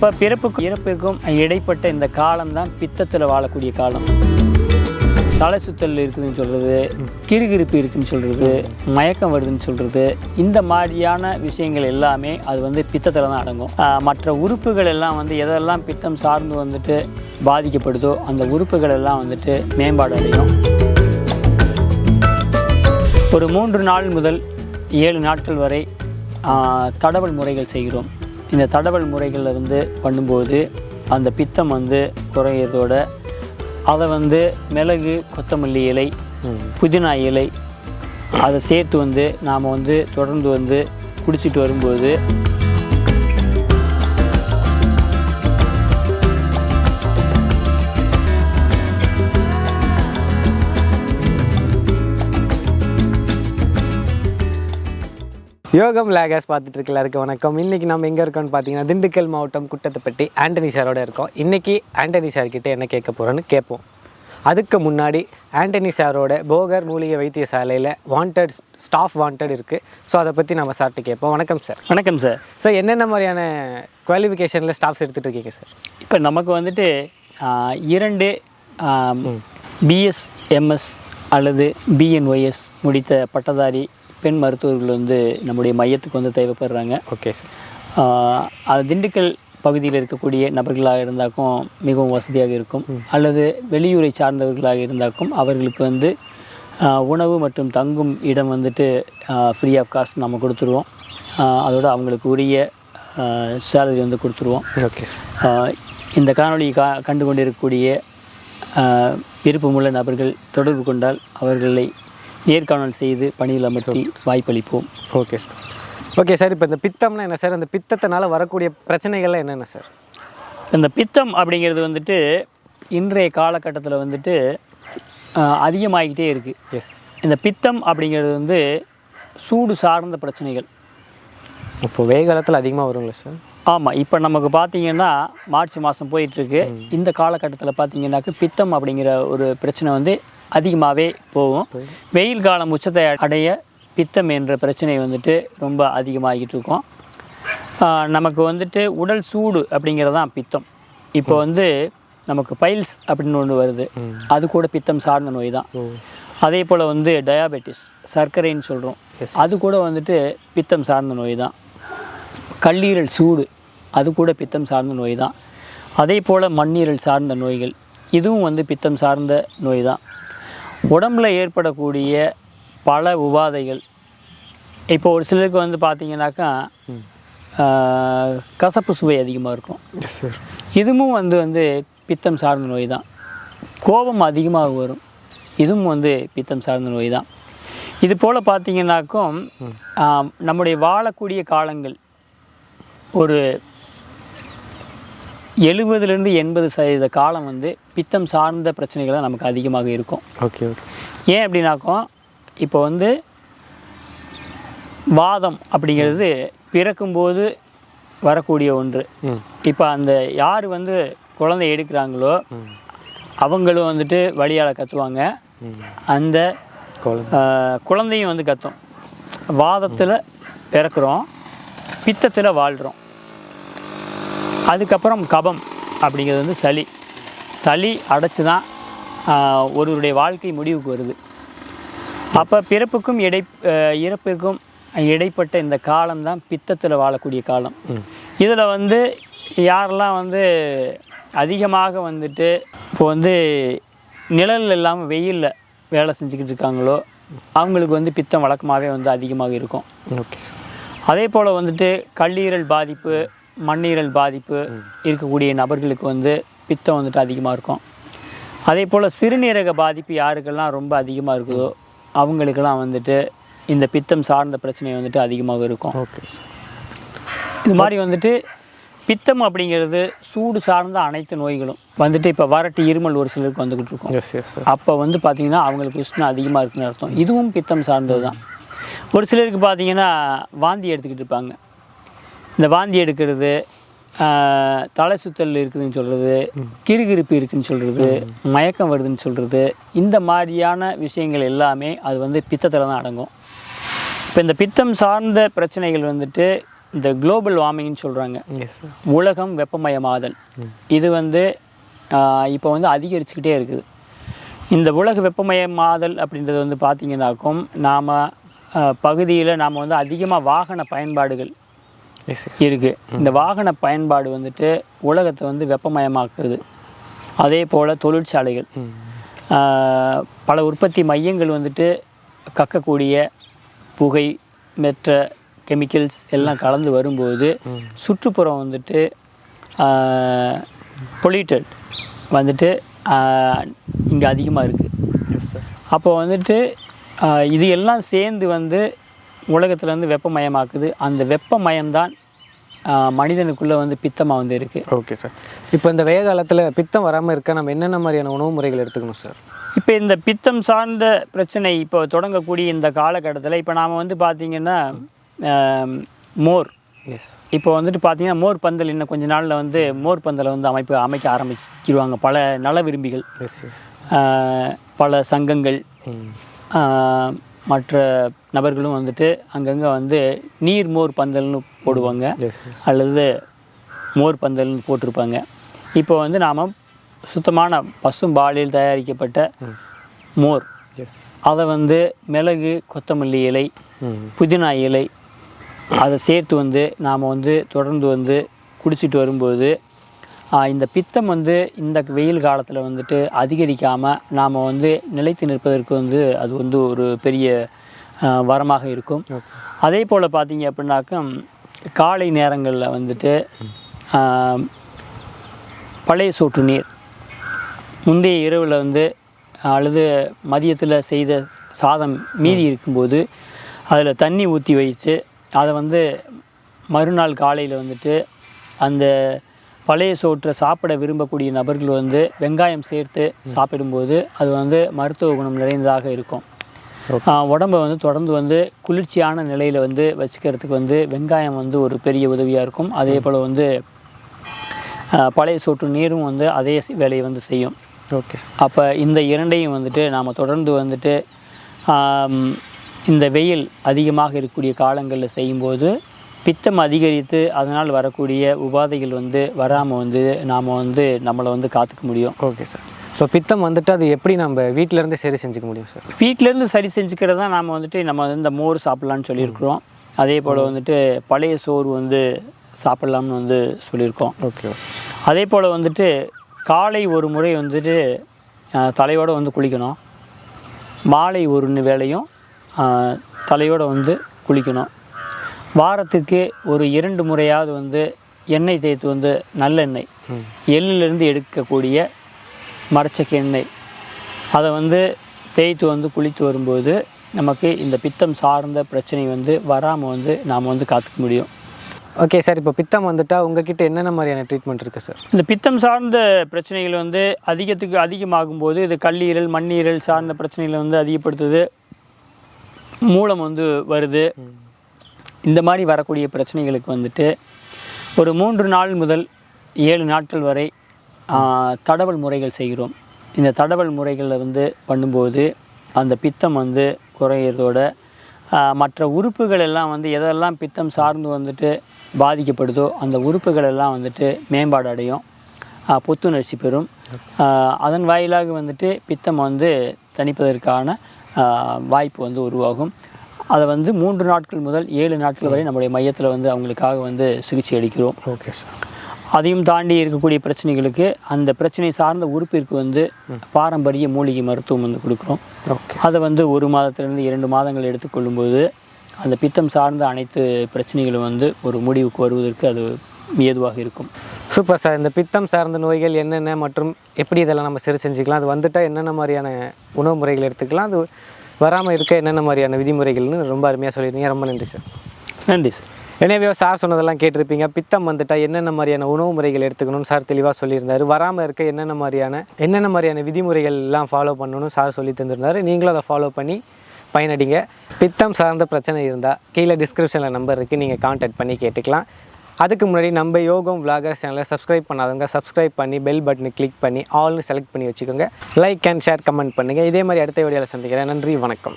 இப்போ பிறப்புக்கும் இறப்பிற்கும் இடைப்பட்ட இந்த காலம் தான் பித்தத்தில் வாழக்கூடிய காலம். தலை சுத்தல் இருக்குதுன்னு சொல்கிறது கிறுகிறுப்பு இருக்குதுன்னு சொல்கிறது மயக்கம் வருதுன்னு சொல்கிறது இந்த மாதிரியான விஷயங்கள் எல்லாமே அது வந்து பித்தத்தில் தான் அடங்கும் மற்ற உறுப்புகள் எல்லாம் வந்து எதெல்லாம் பித்தம் சார்ந்து வந்துட்டு பாதிக்கப்படுதோ அந்த உறுப்புகள் எல்லாம் வந்துட்டு மேம்பாடு அடையும். ஒரு மூன்று நாள் முதல் ஏழு நாட்கள் வரை தடவல் முறைகள் செய்கிறோம். இந்த தடவல் முறைகளில் வந்து பண்ணும்போது அந்த பித்தம் வந்து குறையிறதோட அதை வந்து மிளகு கொத்தமல்லி இலை புதினா இலை அதை சேர்த்து வந்து நாம் வந்து தொடர்ந்து வந்து குடிச்சிட்டு வரும்போது யோகம் லேகர்ஸ் பார்த்துட்டு இருக்க எல்லாருக்கும் வணக்கம். இன்னைக்கு நம்ம எங்கே இருக்கோம்னு பார்த்தீங்கன்னா திண்டுக்கல் மாவட்டம் குட்டத்தைப்பட்டி ஆண்டனி சாரோட இருக்கோம். இன்னைக்கு ஆண்டனி சார் கிட்ட என்ன கேட்க போகிறோன்னு கேட்போம். அதுக்கு முன்னாடி ஆண்டனி சாரோட போகர் மூலிகை வைத்தியசாலையில் வாண்டட் ஸ்டாஃப் வாண்டட் இருக்குது ஸோ அதை பற்றி நம்ம சார்கிட்ட கேட்போம். வணக்கம் சார் வணக்கம் சார் சார் என்னென்ன மாதிரியான குவாலிஃபிகேஷனில் ஸ்டாஃப்ஸ் எடுத்துகிட்டு இருக்கீங்க சார் இப்போ நமக்கு வந்துட்டு இரண்டு பிஎஸ் எம்எஸ் அல்லது பிஎன்ஒய்எஸ் முடித்த பட்டதாரி பெண் மருத்துவர்கள் வந்து நம்முடைய மையத்துக்கு வந்து தேவைப்படுறாங்க. ஓகே சார் அது திண்டுக்கல் பகுதியில் இருக்கக்கூடிய நபர்களாக இருந்தாக்கும் மிகவும் வசதியாக இருக்கும். அல்லது வெளியூரை சார்ந்தவர்களாக இருந்தாக்கும் அவர்களுக்கு வந்து உணவு மற்றும் தங்கும் இடம் வந்துட்டு ஃப்ரீ ஆஃப் காஸ்ட் நம்ம கொடுத்துருவோம். அதோட அவங்களுக்கு உரிய சேலரி வந்து கொடுத்துருவோம். ஓகே இந்த காணொளியை கா கண்டு கொண்டிருக்கக்கூடிய விருப்பமுள்ள நபர்கள் தொடர்பு கொண்டால் அவர்களை நேர்காணல் செய்து பணியில் அமர்த்தி வாய்ப்பளிப்போம். ஓகே சார் ஓகே சார் இப்போ இந்த பித்தம்னா என்ன சார் அந்த பித்தத்தினால வரக்கூடிய பிரச்சனைகள்லாம் என்னென்ன சார் இந்த பித்தம் அப்படிங்கிறது வந்துட்டு இன்றைய காலகட்டத்தில் வந்துட்டு அதிகமாகிக்கிட்டே இருக்குது எஸ் இந்த பித்தம் அப்படிங்கிறது வந்து சூடு சார்ந்த பிரச்சனைகள். இப்போ வெயில் காலத்தில் அதிகமாக வருங்களா சார் ஆமாம் இப்போ நமக்கு பார்த்தீங்கன்னா மார்ச் மாதம் போயிட்டுருக்கு இந்த காலகட்டத்தில் பார்த்தீங்கன்னாக்க பித்தம் அப்படிங்கிற ஒரு பிரச்சனை வந்து அதிகமாகவே போகும். வெயில் காலம் உச்சத்தை அடைய பித்தம் என்ற பிரச்சனை வந்துட்டு ரொம்ப அதிகமாகிட்டு இருக்கும். நமக்கு வந்துட்டு உடல் சூடு அப்படிங்கிறதான் பித்தம். இப்போ வந்து நமக்கு பைல்ஸ் அப்படின்னு ஒன்று வருது. அது கூட பித்தம் சார்ந்த நோய் தான். அதே போல் வந்து டயாபெட்டிஸ் சர்க்கரைன்னு சொல்கிறோம் அது கூட வந்துட்டு பித்தம் சார்ந்த நோய் தான். கல்லீரல் சூடு அது கூட பித்தம் சார்ந்த நோய் தான். அதே போல் மண்ணீரல் சார்ந்த நோய்கள் இதுவும் வந்து பித்தம் சார்ந்த நோய் தான். உடம்புல ஏற்படக்கூடிய பல உபாதைகள். இப்போ ஒரு சிலருக்கு வந்து பார்த்தீங்கன்னாக்கா கசப்பு சுவை அதிகமாக இருக்கும். இதுவும் வந்து வந்து பித்தம் சார்ந்த நோய் தான் கோபம் அதிகமாக வரும். இதுவும் வந்து பித்தம் சார்ந்த நோய் தான் இது போல் பார்த்தீங்கன்னாக்கும் நம்முடைய வாழக்கூடிய காலங்கள் ஒரு எழுபதுலேருந்து எண்பது சதவீத காலம் வந்து பித்தம் சார்ந்த பிரச்சனைகள் தான் நமக்கு அதிகமாக இருக்கும். Okay okay. ஏன் அப்படின்னாக்கும் இப்போ வந்து வாதம் அப்படிங்கிறது பிறக்கும்போது வரக்கூடிய ஒன்று. இப்போ அந்த யார் வந்து குழந்தை எடுக்கிறாங்களோ அவங்களும் வந்துட்டு வழியால் கத்துவாங்க. அந்த குழந்தையும் வந்து கத்தும். வாதத்தில் பிறக்கிறோம் பித்தத்தில் வாழ்கிறோம் அதுக்கப்புறம் கபம் அப்படிங்கிறது வந்து சளி. சளி அடைச்சி தான் ஒருவருடைய வாழ்க்கை முடிவுக்கு வருது. அப்போ பிறப்புக்கும் இடை இறப்பிற்கும் இடைப்பட்ட இந்த காலம் தான் பித்தத்தில் வாழக்கூடிய காலம். இதில் வந்து யாரெல்லாம் வந்து அதிகமாக வந்துட்டு இப்போ வந்து நிழல் இல்லாமல் வெயிலில் வேலை செஞ்சுக்கிட்டு இருக்காங்களோ அவங்களுக்கு வந்து பித்தம் வழக்கமாகவே வந்து அதிகமாக இருக்கும். ஓகே அதே போல் வந்துட்டு கல்லீரல் பாதிப்பு மண்ணீரல் பாதிப்பு இருக்கக்கூடிய நபர்களுக்கு வந்து பித்தம் வந்துட்டு அதிகமாக இருக்கும். அதே போல் சிறுநீரக பாதிப்பு யாருக்கெல்லாம் ரொம்ப அதிகமாக இருக்குதோ அவங்களுக்கெல்லாம் வந்துட்டு இந்த பித்தம் சார்ந்த பிரச்சனை வந்துட்டு அதிகமாக இருக்கும். ஓகே. இது மாதிரி வந்துட்டு பித்தம் அப்படிங்கிறது சூடு சார்ந்த அனைத்து நோய்களும் வந்துட்டு இப்போ வறட்டு இருமல் ஒரு சிலருக்கு வந்துக்கிட்டு இருக்கும். எஸ் எஸ் சார் அப்போ வந்து பார்த்தீங்கன்னா அவங்களுக்கு உஷ்ணம் அதிகமாக இருக்குன்னு அர்த்தம். இதுவும் பித்தம் சார்ந்தது தான் ஒரு சிலருக்கு பார்த்தீங்கன்னா வாந்தி எடுத்துக்கிட்டு இருப்பாங்க. இந்த வாந்தி எடுக்கிறது தலை சுத்தல் இருக்குதுன்னு சொல்கிறது கிறுகிறுப்பு இருக்குன்னு சொல்கிறது மயக்கம் வருதுன்னு சொல்கிறது இந்த மாதிரியான விஷயங்கள் எல்லாமே அது வந்து பித்தத்தில் தான் அடங்கும். இப்போ இந்த பித்தம் சார்ந்த பிரச்சனைகள் வந்துட்டு இந்த குளோபல் வார்மிங்னு சொல்கிறாங்க உலகம் வெப்பமயமாதல். இது வந்து இப்போ வந்து அதிகரிச்சுக்கிட்டே இருக்குது. இந்த உலக வெப்பமயமாதல் அப்படின்றது வந்து பார்த்திங்கனாக்கும் நாம் பகுதியில் நாம் வந்து அதிகமாக வாகன பயன்பாடுகள் இருக்குது இந்த வாகன பயன்பாடு வந்துட்டு உலகத்தை வந்து வெப்பமயமாக்குது. அதே போல் தொழிற்சாலைகள். பல உற்பத்தி மையங்கள் வந்துட்டு கக்கக்கூடிய புகை மற்ற கெமிக்கல்ஸ் எல்லாம் கலந்து வரும்போது. சுற்றுப்புறம் வந்துட்டு பொல்யூட்டட் வந்துட்டு இங்கே அதிகமாக இருக்குது அப்போ வந்துட்டு இது எல்லாம் சேர்ந்து வந்து உலகத்தில் வந்து வெப்பமயமாக்குது. அந்த வெப்பமயம்தான் மனிதனுக்குள்ளே வந்து பித்தமாக வந்து இருக்குது ஓகே சார். இப்போ இந்த வெய காலத்தில் பித்தம் வராமல் இருக்க நம்ம என்னென்ன மாதிரியான உணவு முறைகள் எடுத்துக்கணும் சார்? இப்போ இந்த பித்தம் சார்ந்த பிரச்சனை இப்போ தொடங்கக்கூடிய இந்த காலகட்டத்தில் இப்போ நாம் வந்து பார்த்திங்கன்னா மோர். எஸ் இப்போ வந்துட்டு பார்த்தீங்கன்னா மோர் பந்தல் இன்னும் கொஞ்ச நாளில் வந்து மோர் பந்தலை வந்து அமைப்பு அமைக்க ஆரம்பிச்சிருவாங்க. பல நல விரும்பிகள். பல சங்கங்கள். மற்ற நபர்களும் வந்துட்டு அங்கங்கே வந்து நீர் மோர் பந்தல்னு போடுவாங்க. அல்லது மோர் பந்தல்னு போட்டிருப்பாங்க. இப்போ வந்து நாம் சுத்தமான பசும்பாலில் தயாரிக்கப்பட்ட ம். மோர். அதை வந்து மிளகு கொத்தமல்லி இலை புதினா இலை அதை சேர்த்து வந்து நாம் வந்து தொடர்ந்து வந்து குடிச்சிட்டு வரும்போது இந்த பித்தம் வந்து இந்த வெயில் காலத்தில் வந்துட்டு அதிகரிக்காமல் நாம் வந்து நிலைத்து நிற்பதற்கு வந்து அது வந்து ஒரு பெரிய வரமாக இருக்கும். அதே போல் பார்த்தீங்க அப்படின்னாக்கா காலை நேரங்களில் வந்துட்டு பழைய சோற்று நீர். முந்தைய இரவில் வந்து அல்லது மதியத்தில் செய்த சாதம் மீதி இருக்கும்போது அதில் தண்ணி ஊற்றி வைத்து அதை வந்து மறுநாள் காலையில் வந்துட்டு அந்த பழைய சோற்றை சாப்பிட விரும்பக்கூடிய நபர்கள் வந்து வெங்காயம் சேர்த்து சாப்பிடும்போது அது வந்து மருத்துவ குணம் நிறைந்ததாக இருக்கும். உடம்பை வந்து தொடர்ந்து வந்து குளிர்ச்சியான நிலையில் வந்து வச்சுக்கிறதுக்கு வந்து வெங்காயம் வந்து ஒரு பெரிய உதவியாக இருக்கும். அதே போல் வந்து பழைய சோற்று நீரும் வந்து அதே வேலையை வந்து செய்யும். ஓகே அப்போ இந்த இரண்டையும் வந்துட்டு நாம் தொடர்ந்து வந்துட்டு இந்த வெயில் அதிகமாக இருக்கக்கூடிய காலங்களில் செய்யும்போது பித்தம் அதிகரித்து அதனால் வரக்கூடிய உபாதைகள் வந்து வராமல் வந்து நாம் வந்து நம்மளை வந்து காத்துக்க முடியும். ஓகே சார் இப்போ பித்தம் வந்துட்டு அது எப்படி நம்ம வீட்டில இருந்தே சரி செஞ்சுக்க முடியும் சார் வீட்டிலேருந்து சரி செஞ்சுக்கிறது தான் நாம் வந்துட்டு நம்ம வந்து இந்த மோர் சாப்பிட்லான்னு சொல்லியிருக்கிறோம். அதே போல் வந்துட்டு பழைய சோறு வந்து சாப்பிட்லாம்னு வந்து சொல்லியிருக்கோம். ஓகே அதே போல் வந்துட்டு காலை ஒரு முறை வந்துட்டு தலையோட வந்து குளிக்கணும். மாலை ஒரு அஹ், தலையோட வந்து குளிக்கணும். வாரத்துக்கு ஒரு இரண்டு முறையாவது வந்து எண்ணெய் தேய்த்து வந்து நல்லெண்ணெய். எள்ளிலிருந்து எடுக்கக்கூடிய மரச்சக்கு எண்ணெய் அதை வந்து தேய்த்து வந்து குளித்து வரும்போது நமக்கு இந்த பித்தம் சார்ந்த பிரச்சனை வந்து வராமல் வந்து நாம் வந்து காத்துக்க முடியும். ஓகே சார் இப்போ பித்தம் வந்துட்டா உங்ககிட்ட என்னென்ன மாதிரியான ட்ரீட்மெண்ட் இருக்குது சார் இந்த பித்தம் சார்ந்த பிரச்சனைகள் வந்து அதிகத்துக்கு அதிகமாகும் போது இது கல்லீரல் மண்ணீரல் சார்ந்த பிரச்சனைகளை வந்து அதிகப்படுத்துது. மூலம் வந்து வருது. இந்த மாதிரி வரக்கூடிய பிரச்சனைகளுக்கு வந்துட்டு ஒரு மூன்று நாள் முதல் ஏழு நாட்கள் வரை தடவல் முறைகள் செய்கிறோம். இந்த தடவல் முறைகளில் வந்து பண்ணும்போது அந்த பித்தம் வந்து குறையிறதோட மற்ற உறுப்புகள் எல்லாம் வந்து எதெல்லாம் பித்தம் சார்ந்து வந்துட்டு பாதிக்கப்படுதோ அந்த உறுப்புகள் எல்லாம் வந்துட்டு மேம்பாடு அடையும். புத்துணர்ச்சி பெறும். அதன் வாயிலாக வந்துட்டு பித்தம் வந்து தணிப்பதற்கான வாய்ப்பு வந்து உருவாகும். அதை வந்து மூன்று நாட்கள் முதல் ஏழு நாட்கள் வரை நம்முடைய மையத்தில் வந்து அவங்களுக்காக வந்து சிகிச்சை அளிக்கிறோம். Okay sir. அதையும் தாண்டி இருக்கக்கூடிய பிரச்சனைகளுக்கு அந்த பிரச்சனை சார்ந்த உறுப்பிற்கு வந்து பாரம்பரிய மூலிகை மருத்துவம் வந்து கொடுக்குறோம். அதை வந்து ஒரு மாதத்திலிருந்து இரண்டு மாதங்கள் எடுத்துக்கொள்ளும்போது அந்த பித்தம் சார்ந்த அனைத்து பிரச்சனைகளும் வந்து ஒரு முடிவுக்கு வருவதற்கு அது ஏதுவாக இருக்கும். Super sir. இந்த பித்தம் சார்ந்த நோய்கள் என்னென்ன மற்றும் எப்படி இதெல்லாம் நம்ம சரி செஞ்சுக்கலாம்? அது வந்துட்டால் என்னென்ன மாதிரியான உணவு முறைகள் எடுத்துக்கலாம்? அது வராமல் இருக்க என்னென்ன மாதிரியான விதிமுறைகள்னு ரொம்ப அருமையாக சொல்லியிருந்தீங்க. ரொம்ப நன்றி சார். நன்றி சார். எனவே சார் சொன்னதெல்லாம் கேட்டிருப்பீங்க. பித்தம் வந்துட்டா என்னென்ன மாதிரியான உணவு முறைகள் எடுத்துக்கணும்னு சார் தெளிவாக சொல்லியிருந்தாரு. வராமல் இருக்க என்னென்ன மாதிரியான என்னென்ன மாதிரியான விதிமுறைகள் எல்லாம் ஃபாலோ பண்ணணும்னு சார் சொல்லி தந்திருந்தாரு. நீங்களும் அதை ஃபாலோ பண்ணி பயனடிங்க. பித்தம் சார்ந்த பிரச்சனை இருந்தால் கீழே டிஸ்கிரிப்ஷனில் நம்பர் இருக்குது நீங்கள் காண்டாக்ட் பண்ணி கேட்டுக்கலாம். அதுக்கு முன்னாடி நம்ம யோகம் vloggers சேனலை சப்ஸ்கிரைப் பண்ணாதவங்க சப்ஸ்கிரைப் பண்ணி பெல் பட்டனை கிளிக் பண்ணி ஆல்னு செலக்ட் பண்ணி வச்சுக்கோங்க. லைக் அண்ட் ஷேர் கமெண்ட் பண்ணுங்கள் இதே மாதிரி அடுத்த வீடியோவில் சந்திக்கிறேன். நன்றி வணக்கம்.